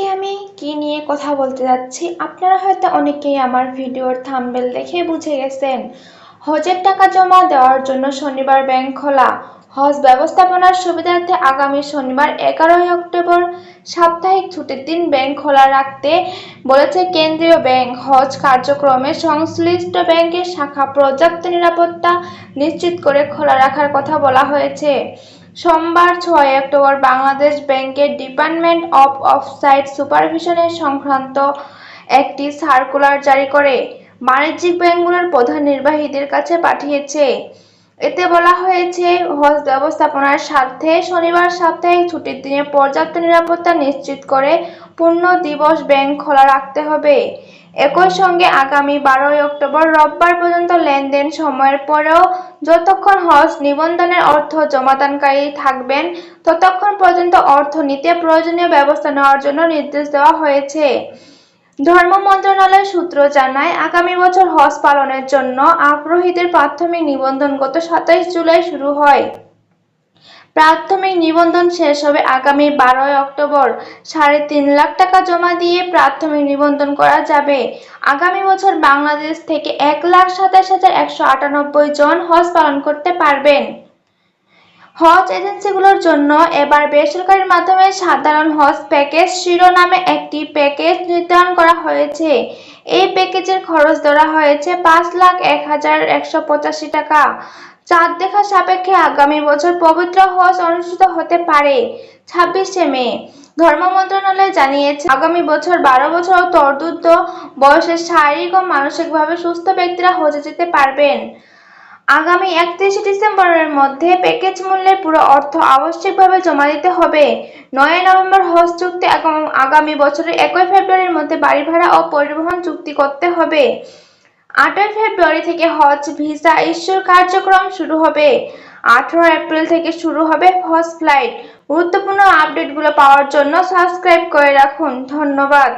আজকে আমি কি নিয়ে কথা বলতে যাচ্ছি? আপনারা হয়তো অনেকেই আমার ভিডিওর থাম্বেল দেখে বুঝে গেছেন। হজের টাকা জমা দেওয়ার জন্য শনিবার ব্যাংক খোলা। হজ ব্যবস্থাপনার সুবিধার্থে আগামী শনিবার এগারোই অক্টোবর সাপ্তাহিক ছুটির দিন ব্যাংক খোলা রাখতে বলেছে কেন্দ্রীয় ব্যাংক। হজ কার্যক্রমে সংশ্লিষ্ট ব্যাংকের শাখা পর্যাপ্ত নিরাপত্তা নিশ্চিত করে খোলা রাখার কথা বলা হয়েছে। সোমবার ছয় অক্টোবর বাংলাদেশ ব্যাংকের ডিপার্টমেন্ট অফ অফসাইট সুপারভিশনের সংক্রান্ত একটি সার্কুলার জারি করে। বাণিজ্যিক ব্যাংকগুলোর প্রধান নির্বাহীদের কাছে পাঠিয়েছে। এতে বলা হয়েছে, হজ ব্যবস্থাপনার স্বার্থে শনিবার সাপ্তাহিক ছুটির দিনে পর্যাপ্ত নিরাপত্তা নিশ্চিত করে পূর্ণ দিবস ব্যাংক খোলা রাখতে হবে। একই সঙ্গে আগামী বারোই অক্টোবর রোববার পর্যন্ত লেনদেন সময়ের পরেও যতক্ষণ হজ নিবন্ধনের অর্থ জমাদানকারী থাকবেন, ততক্ষণ পর্যন্ত অর্থ নিতে প্রয়োজনীয় ব্যবস্থা নেওয়ার জন্য নির্দেশ দেওয়া হয়েছে। ধর্ম মন্ত্রণালয় সূত্র জানায়, আগামী বছর হজ পালনের জন্য আগ্রহীদের প্রাথমিক নিবন্ধন গত সাতাইশ জুলাই শুরু হয়। প্রাথমিক নিবন্ধন শেষ হবে আগামী বারোই অক্টোবর। সাড়ে তিন লাখ টাকা জমা দিয়ে প্রাথমিক নিবন্ধন করা যাবে। আগামী বছর বাংলাদেশ থেকে এক লাখ সাতাশ হাজার একশো আটানব্বই জন হজ পালন করতে পারবেন। হজ এজেন্সিগুলোর জন্য এবার বেসরকারির মাধ্যমে সাধারণ হজ প্যাকেজ শিরোনামে একটি প্যাকেজ নির্ধারণ করা হয়েছে। এই প্যাকেজের খরচ ধরা হয়েছে পাঁচ লাখ এক হাজার একশো পঁচাশি টাকা। চাঁদ দেখা সাপেক্ষে আগামী বছর পবিত্র হজ অনুষ্ঠিত হতে পারে ছাব্বিশে মে। ধর্ম মন্ত্রণালয় জানিয়েছে, আগামী বছর বারো বছর ও তদূর্ধ্ব বয়সের শারীরিক ও মানসিকভাবে সুস্থ ব্যক্তিরা হজে যেতে পারবেন। আগামী একত্রিশে ডিসেম্বরের মধ্যে প্যাকেজ মূল্যের পুরো অর্থ আবশ্যিকভাবে জমা দিতে হবে। নয় নভেম্বর হজ চুক্তি এবং আগামী বছরের একই ফেব্রুয়ারির মধ্যে বাড়ি ভাড়া ও পরিবহন চুক্তি করতে হবে। আটই ফেব্রুয়ারি থেকে হজ ভিসা ইস্যুর কার্যক্রম শুরু হবে। আঠারো এপ্রিল থেকে শুরু হবে হজ ফ্লাইট। গুরুত্বপূর্ণ আপডেটগুলো পাওয়ার জন্য সাবস্ক্রাইব করে রাখুন। ধন্যবাদ।